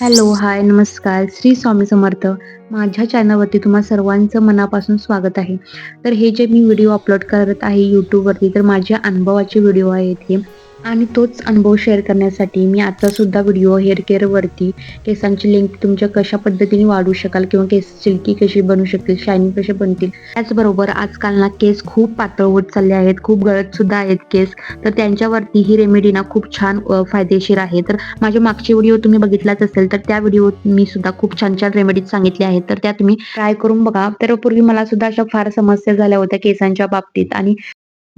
Hello hi नमस्कार. श्री स्वामी समर्थ. माझ्या चॅनलवरती तुम्हा सर्वांचं मनापासून स्वागत आहे. तर हे जे मी व्हिडिओ अपलोड करत आहे यूट्यूबवरती तर माझ्या अनुभवाचे व्हिडिओ आहेत हे. आणि तोच अनुभव शेअर करण्यासाठी मी आत्तासुद्धा सुद्धा व्हिडिओ हेअर केअरवरती केसांची लिंक तुमच्या कशा पद्धतीने वाढू शकाल किंवा केस सिल्की कशी बनू शकतील शायनिंग कसे बनतील त्याचबरोबर आजकाल ना केस खूप पातळ होत चालले आहेत खूप गळत सुद्धा आहेत केस. तर त्यांच्यावरती ही रेमेडी ना खूप छान फायदेशीर आहे. तर माझे मागचे व्हिडिओ तुम्ही बघितलाच असेल तर त्या व्हिडिओ मी सुद्धा खूप छान छान रेमेडीज सांगितले आहेत. तर त्या तुम्ही ट्राय करून बघा. तर पूर्वी मला सुद्धा अशा फार समस्या झाल्या होत्या केसांच्या बाबतीत आणि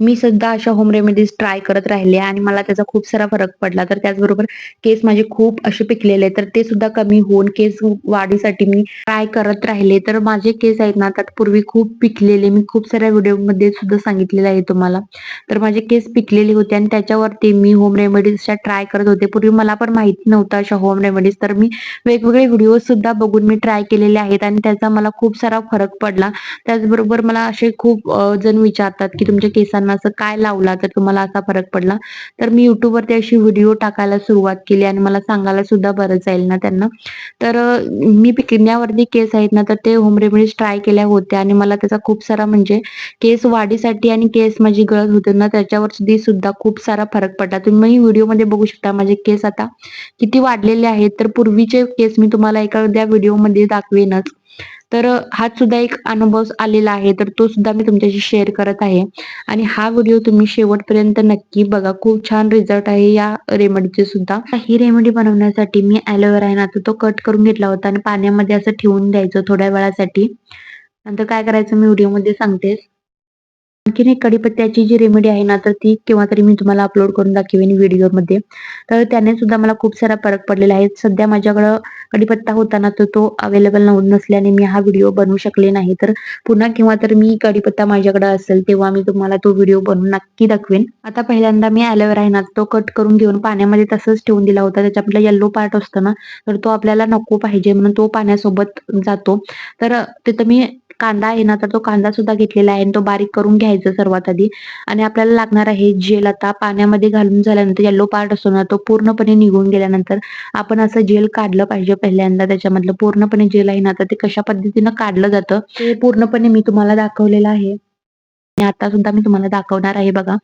मी सुद्धा अशा होम रेमेडीज ट्राय करत राहिले आणि मला त्याचा खूप सारा फरक पडला. तर त्याचबरोबर केस माझे खूप असे पिकलेले तर ते सुद्धा कमी होऊन केस वाढीसाठी मी ट्राय करत राहिले. तर माझे केस आहेत ना त्यात पूर्वी खूप पिकलेले. मी खूप साऱ्या व्हिडिओमध्ये सुद्धा सांगितलेलं आहे तुम्हाला. तर माझे केस पिकलेले होते आणि त्याच्यावरती मी होम रेमेडीजच्या ट्राय करत होते. पूर्वी मला पण माहिती नव्हतं अशा होम रेमेडीज तर मी वेगवेगळे व्हिडिओ सुद्धा बघून मी ट्राय केलेले आहेत आणि त्याचा मला खूप सारा फरक पडला. त्याचबरोबर मला असे खूप जण विचारतात की तुमच्या केसांना असं काय लावला तर तुम्हाला असा फरक पडला. तर मी युट्यूबवरती अशी व्हिडिओ टाकायला सुरुवात केली आणि मला सांगायला सुद्धा बरं जाईल ना त्यांना. तर मी पिकण्यावरती केस आहेत ना तर ते होम रेमेडीज ट्राय केल्या होत्या आणि मला त्याचा खूप सारा म्हणजे केस वाढीसाठी आणि केस माझी गळत होते ना त्याच्यावर सुद्धा खूप सारा फरक पडला. तुम्ही व्हिडिओमध्ये बघू शकता माझे केस आता किती वाढलेले आहेत. तर पूर्वीचे केस मी तुम्हाला एखाद्या व्हिडिओमध्ये दाखवेनच. तर हा सुद्धा एक अनुभव आलेला आहे. तर तो सुद्धा मी तुमच्याशी शेअर करत आहे. आणि हा व्हिडिओ तुम्ही शेवटपर्यंत नक्की बघा. खूप छान रिझल्ट आहे या रेमेडीचे सुद्धा. ही रेमेडी बनवण्यासाठी मी ॲलोवेरा आहे ना तो कट करून घेतला होता. आणि पाण्यामध्ये असं ठेवून द्यायचं थोड्या वेळासाठी. नंतर काय करायचं मी व्हिडिओमध्ये सांगतेस आणखीन एक कडीपत्त्याची जी रेमेडी आहे ना तर ती केव्हा तरी मी तुम्हाला अपलोड करून दाखवेन व्हिडिओमध्ये तर त्याने सुद्धा मला खूप सारा फरक पडलेला आहे. सध्या माझ्याकडं कडीपत्ता होता ना तर तो अवेलेबल नसल्याने मी हा व्हिडिओ बनवू शकले नाही. तर पुन्हा केव्हा तर मी कडीपत्ता माझ्याकडे असेल तेव्हा मी तुम्हाला तो व्हिडिओ बनवून नक्की दाखवेन. आता पहिल्यांदा मी ॲलोवेरा आहे ना तो कट करून घेऊन पाण्यामध्ये तसंच ठेवून दिला होता. त्याच्यातला येल्लो पार्ट असतो ना तर तो आपल्याला नको पाहिजे म्हणून तो पाण्यासोबत जातो. तर तिथं मी कांदा आहे ना तर तो कांदा सुद्धा घेतलेला आहे आणि तो बारीक करून घ्यायचा. सर्वात आधी. आणि आपल्याला लागणार आहे जेल. आता पाण्यामध्ये घालून झाल्यानंतर येल्लो पार्ट असतो ना तो पूर्णपणे निघून गेल्यानंतर आपण असं जेल काढलं पाहिजे पहिल्यांदा. त्याच्यामधलं पूर्णपणे जेल आहे ना तर ते कशा पद्धतीनं काढलं जातं ते पूर्णपणे मी तुम्हाला दाखवलेलं आहे. आणि आता सुद्धा मी तुम्हाला दाखवणार आहे बघा.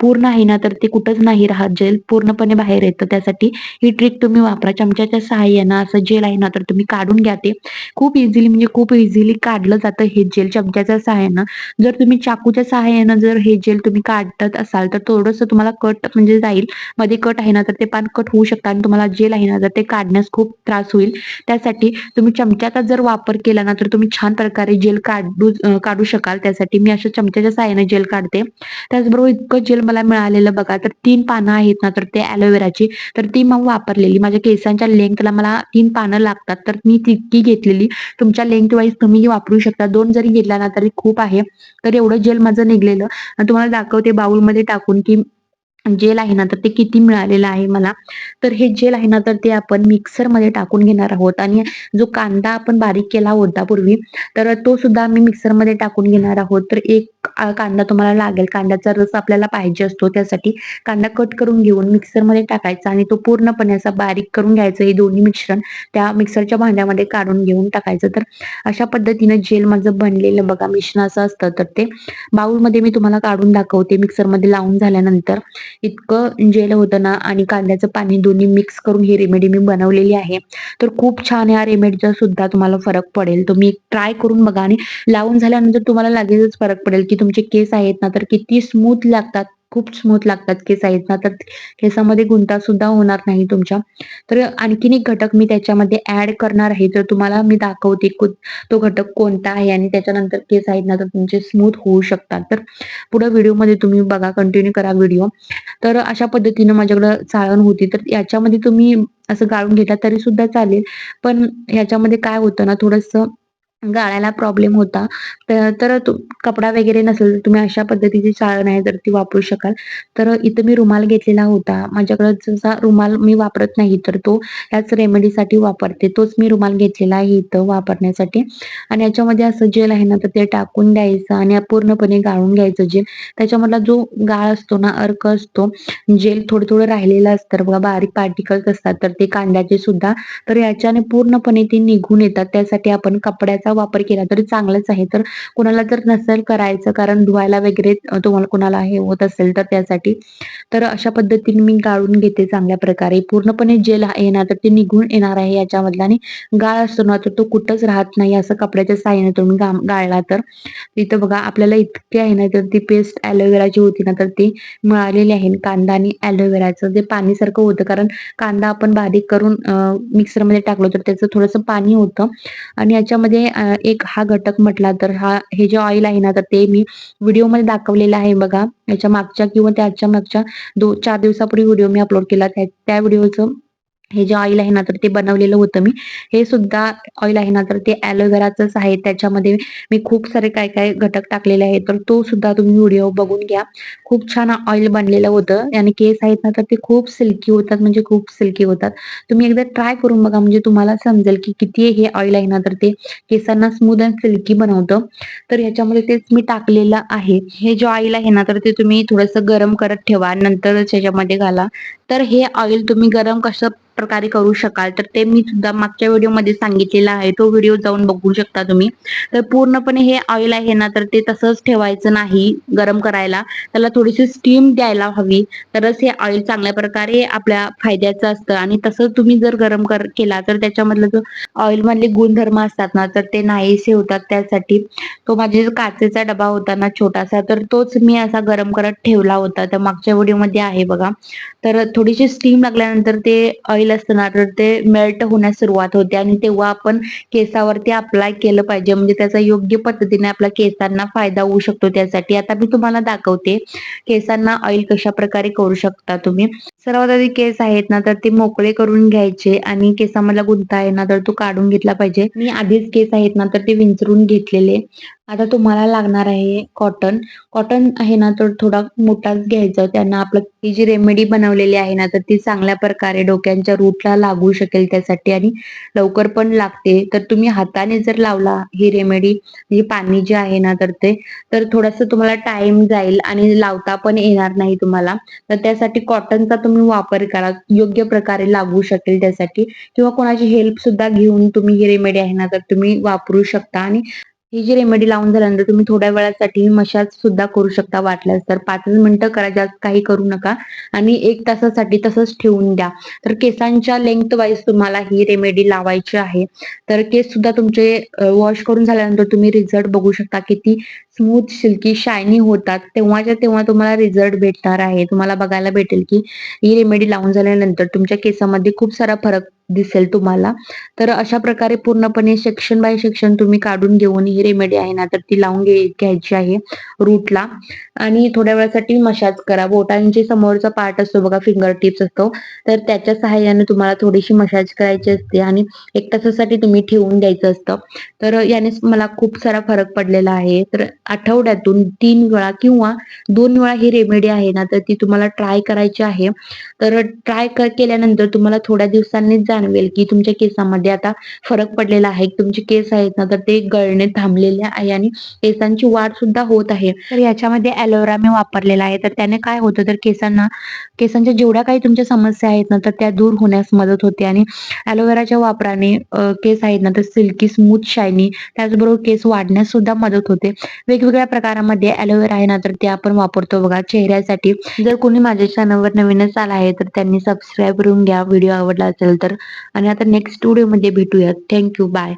पूर्ण आहे ना तर ते कुठंच नाही राहत. जेल पूर्णपणे बाहेर येतं. त्यासाठी ही ट्रिक तुम्ही वापरा. चमच्याच्या सहाय्यानं असं जेल आहे ना तर तुम्ही काढून घ्या ते. खूप इझिली म्हणजे खूप इझिली काढलं जातं हे जेल. चमच्याच्या सहाय्यानं. जर तुम्ही चाकूच्या सहाय्यानं जर हे जेल तुम्ही काढत असाल तर थोडंसं तुम्हाला कट म्हणजे जाईल. मध्ये कट आहे ना तर ते पान कट होऊ शकतं आणि तुम्हाला जेल आहे ना तर ते काढण्यास खूप त्रास होईल. त्यासाठी तुम्ही चमच्याचा जर वापर केला ना तर तुम्ही छान प्रकारे जेल काढू काढू शकाल. त्यासाठी मी अशा चमच्याच्या सहाय्याने जेल काढते. त्याचबरोबर इतकं जेल मला मिळालेलं बघा तर तीन पानं आहेत ना तर ते ॲलोवेराची तर ती मग वापरलेली. माझ्या केसांच्या लेंथला मला तीन पानं लागतात. तर मी तितकी घेतलेली. तुमच्या लेंथ वाईज तुम्ही वापरू शकता. दोन जरी घेतला ना तरी खूप आहे. तर एवढं जेल माझं निघलेलं. तुम्हाला दाखवते बाउलमध्ये टाकून की जेल आहे ना तर ते किती मिळालेलं आहे मला. तर हे जेल आहे ना तर ते आपण मिक्सरमध्ये टाकून घेणार आहोत. आणि जो कांदा आपण बारीक केला होता पूर्वी तर तो सुद्धा आम्ही मिक्सरमध्ये टाकून घेणार आहोत. तर एक कांदा तुम्हाला लागेल. कांद्याचा रस आपल्याला पाहिजे असतो त्यासाठी कांदा कट करून घेऊन मिक्सरमध्ये टाकायचा आणि तो पूर्णपणे असा बारीक करून घ्यायचं. हे दोन्ही मिश्रण त्या मिक्सरच्या भांड्यामध्ये काढून घेऊन टाकायचं. तर अशा पद्धतीनं जेल माझं बनलेलं बघा. मिश्रण असं असतं. तर ते बाउलमध्ये मी तुम्हाला काढून दाखवते मिक्सरमध्ये लावून झाल्यानंतर. इतकं जेल होतं ना आणि कांद्याचं पाणी दोन्ही मिक्स करून ही रेमेडी मी बनवलेली आहे. तर खूप छान या रेमेडीचा सुद्धा तुम्हाला फरक पडेल. तुम्ही ट्राय करून बघा आणि लावून झाल्यानंतर तुम्हाला लगेचच फरक पडेल की तुमचे केस आहेत ना तर किती स्मूथ लागतात खूप स्मूथ लागतात केस आहेत ना तर केसामध्ये गुंता सुद्धा होणार नाही तुमच्या. तर आणखीन एक घटक मी त्याच्यामध्ये ऍड करणार आहे तर तुम्हाला मी दाखवते तो घटक कोणता आहे आणि त्याच्यानंतर केस आहेत ना तर तुमचे स्मूथ होऊ शकतात. तर पुढे व्हिडिओमध्ये तुम्ही बघा कंटिन्यू करा व्हिडिओ. तर अशा पद्धतीनं माझ्याकडं चाळण होती तर याच्यामध्ये तुम्ही असं गाळून घेतला तरी सुद्धा चालेल. पण ह्याच्यामध्ये काय होतं ना थोडंसं गाळायला प्रॉब्लेम होता. तर कपडा वगैरे नसेल तर तुम्ही अशा पद्धतीची चाळण आहे तर ती वापरू शकाल. तर इथं मी रुमाल घेतलेला होता. माझ्याकडे जसा रुमाल मी वापरत नाही तर तो याच रेमेडीसाठी वापरते. तोच मी रुमाल घेतलेला आहे इथं वापरण्यासाठी. आणि याच्यामध्ये असं जेल आहे ना तर ते टाकून द्यायचं आणि पूर्णपणे गाळून घ्यायचं जेल त्याच्यामधला जो गाळ असतो ना अर्क असतो जेल थोडं थोडं राहिलेलं असतं. बघा बारीक पार्टिकल्स असतात तर ते कांद्याचे सुद्धा. तर याच्याने पूर्णपणे ते निघून येतात. त्यासाठी आपण कपड्याचा वापर केला तरी चांगलंच आहे. तर कुणाला जर नसेल करायचं कारण धुवायला वगैरे तुम्हाला कुणाला हे होत असेल तर त्यासाठी तर अशा पद्धतीने मी गाळून घेते चांगल्या प्रकारे. पूर्णपणे जेल येणार तर ते निघून येणार आहे याच्यामधला आणि गाळ असतो ना तर तो कुठंच राहत नाही. असं कपड्याच्या साह्याने तुम्ही गाळला तर. इथं बघा आपल्याला इतके आहे ना तर ती पेस्ट ॲलोवेराची होती ना तर ती मिळालेली आहे. कांदा आणि ॲलोवेराचं जे पाणीसारखं होतं कारण कांदा आपण बारीक करून मिक्सरमध्ये टाकलो तर त्याचं थोडंसं पाणी होतं. आणि याच्यामध्ये एक हा घटक म्हटला तर हा हे जे ऑइल आहे ना तर ते मी व्हिडिओमध्ये दाखवलेलं आहे बघा. याच्या मागच्या किंवा त्याच्या मागच्या दो चार दिवसापूर्वी व्हिडिओ मी अपलोड केला. त्या त्या व्हिडिओचं हे जे ऑइल आहे ना तर ते बनवलेलं होतं मी. हे सुद्धा ऑइल आहे ना तर ते ॲलोवेराचंच आहे. त्याच्यामध्ये मी खूप सारे काय काय घटक टाकलेले आहेत. तर तो सुद्धा तुम्ही व्हिडिओ बघून घ्या. खूप छान ऑइल बनलेलं होतं. आणि केस आहेत ना तर ते खूप सिल्की होतात. म्हणजे खूप सिल्की होतात. तुम्ही एकदा ट्राय करून बघा. म्हणजे तुम्हाला समजेल की किती हे ऑइल आहे ना तर ते केसांना स्मूथ अँड सिल्की बनवतं. तर ह्याच्यामध्ये तेच मी टाकलेलं आहे. हे जे ऑइल आहे ना तर ते तुम्ही थोडंसं गरम करत ठेवा. नंतरच ह्याच्यामध्ये घाला. तर हे ऑइल तुम्ही गरम कसं प्रकारे करू शकाल? तर ते मी सुद्धा मागच्या व्हिडिओमध्ये सांगितलेला आहे. तो व्हिडिओ जाऊन बघू शकता तुम्ही. तर पूर्णपणे हे ऑइल आहे ना तर ते तसंच ठेवायचं नाही गरम करायला. त्याला थोडीशी स्टीम द्यायला हवी. तरच हे ऑइल चांगल्या प्रकारे आपल्या फायद्याचं असतं. आणि तसंच तुम्ही जर गरम कर केला तर त्याच्यामधलं जो ऑइल मधले गुणधर्म असतात ना तर ते नाहीसे होतात त्यासाठी. तो माझे काचेचा डबा होता ना छोटासा तर तोच मी असा गरम करत ठेवला होता. तर मागच्या व्हिडिओमध्ये आहे बघा. तर थोडीशी स्टीम लागल्यानंतर ते ऑइल असतं ना तर ते मेल्ट होण्यास सुरुवात होते. आणि तेव्हा आपण केसावरती अप्लाय केलं पाहिजे. म्हणजे त्याचा योग्य पद्धतीने आपल्या केसांना फायदा होऊ शकतो त्यासाठी. आता मी तुम्हाला दाखवते केसांना ऑइल कशा प्रकारे करू शकता तुम्ही. सर्वात आधी केस आहेत ना तर ते मोकळे करून घ्यायचे आणि केसामधला गुंता आहे ना तर तो काढून घेतला पाहिजे. मी आधीच केस आहेत ना तर ते विंचरून घेतलेले. आता तुम्हाला लागणार आहे कॉटन कॉटन आहे ना तर थोडा मोठाच घ्यायचा. त्यांना आपलं ती जी रेमेडी बनवलेली आहे ना तर ती चांगल्या प्रकारे डोक्यांच्या रूटला लागू शकेल त्यासाठी आणि लवकर पण लागते. तर तुम्ही हाताने जर लावला ही रेमेडी म्हणजे पाणी जे आहे ना तर ते तर थोडस तुम्हाला टाइम जाईल आणि लावता पण येणार नाही तुम्हाला. तर त्यासाठी कॉटनचा तुम्ही वापर करा. योग्य प्रकारे लागू शकेल त्यासाठी. किंवा कोणाची हेल्प सुद्धा घेऊन तुम्ही ही रेमेडी आहे ना तर तुम्ही वापरू शकता आणि ही जी रेमेडी लावून झाल्यानंतर तुम्ही थोड्या वेळासाठी मशाज सुद्धा करू शकता वाटल्यास. तर पाच मिनिटं करा जास्त काही करू नका. आणि एक तासासाठी तसंच ठेवून द्या. तर केसांच्या लेंथ वाईज तुम्हाला ही रेमेडी लावायची आहे. तर केस सुद्धा तुमचे वॉश करून झाल्यानंतर तुम्ही रिझल्ट बघू शकता किती स्मूथ सिल्की शायनी होतात. तेव्हाच्या तेव्हा तुम्हाला रिझल्ट भेटणार आहे. तुम्हाला बघायला भेटेल की ही रेमेडी लावून झाल्यानंतर तुमच्या केसामध्ये खूप सारा फरक दिसेल तुम्हाला. तर अशा प्रकारे पूर्णपणे सेक्शन बाय सेक्शन तुम्ही काढून घेऊन ही रेमेडी आहे ना तर ती लावून घ्यायची आहे रूटला आणि थोड्या वेळासाठी मशाज करा. बोटांचे समोरचा पार्ट असतो बघा फिंगर टिप्स असतो. तर त्याच्या सहाय्याने तुम्हाला थोडीशी मशाज करायची असते आणि एक तासासाठी तुम्ही ठेवून द्यायचं असतं. तर याने मला खूप सारा फरक पडलेला आहे. तर आठवड्यातून तीन वेळा किंवा दोन वेळा ही रेमेडी आहे ना तर ती तुम्हाला ट्राय करायची आहे. तर ट्राय केल्यानंतर तुम्हाला थोड्या दिवसांनीच जाणवेल की तुमच्या केसामध्ये आता फरक पडलेला आहे. तुमचे केस आहेत ना तर ते गळणे थांबलेले आहे आणि केसांची वाढ सुद्धा होत आहे. तर याच्यामध्ये ॲलोवेरा मी वापरलेला आहे. तर त्याने काय होतं तर केसांना केसांच्या जेवढ्या काही तुमच्या समस्या आहेत ना तर त्या दूर होण्यास मदत होते. आणि ॲलोवेराच्या वापराने केस आहेत ना तर सिल्की स्मूथ शायनी त्याचबरोबर केस वाढण्यास सुद्धा मदत होते. वेगवेगळ्या प्रकारामध्ये ॲलोवेरा आहे ना तर ते आपण वापरतो. बघा चेहऱ्यासाठी जर कोणी माझ्या चॅनलवर नवीनच आला आहे आहे तर त्यांनी सबस्क्राईब करून घ्या. व्हिडिओ आवडला असेल तर. आणि आता नेक्स्ट व्हिडिओमध्ये भेटूयात. Thank you bye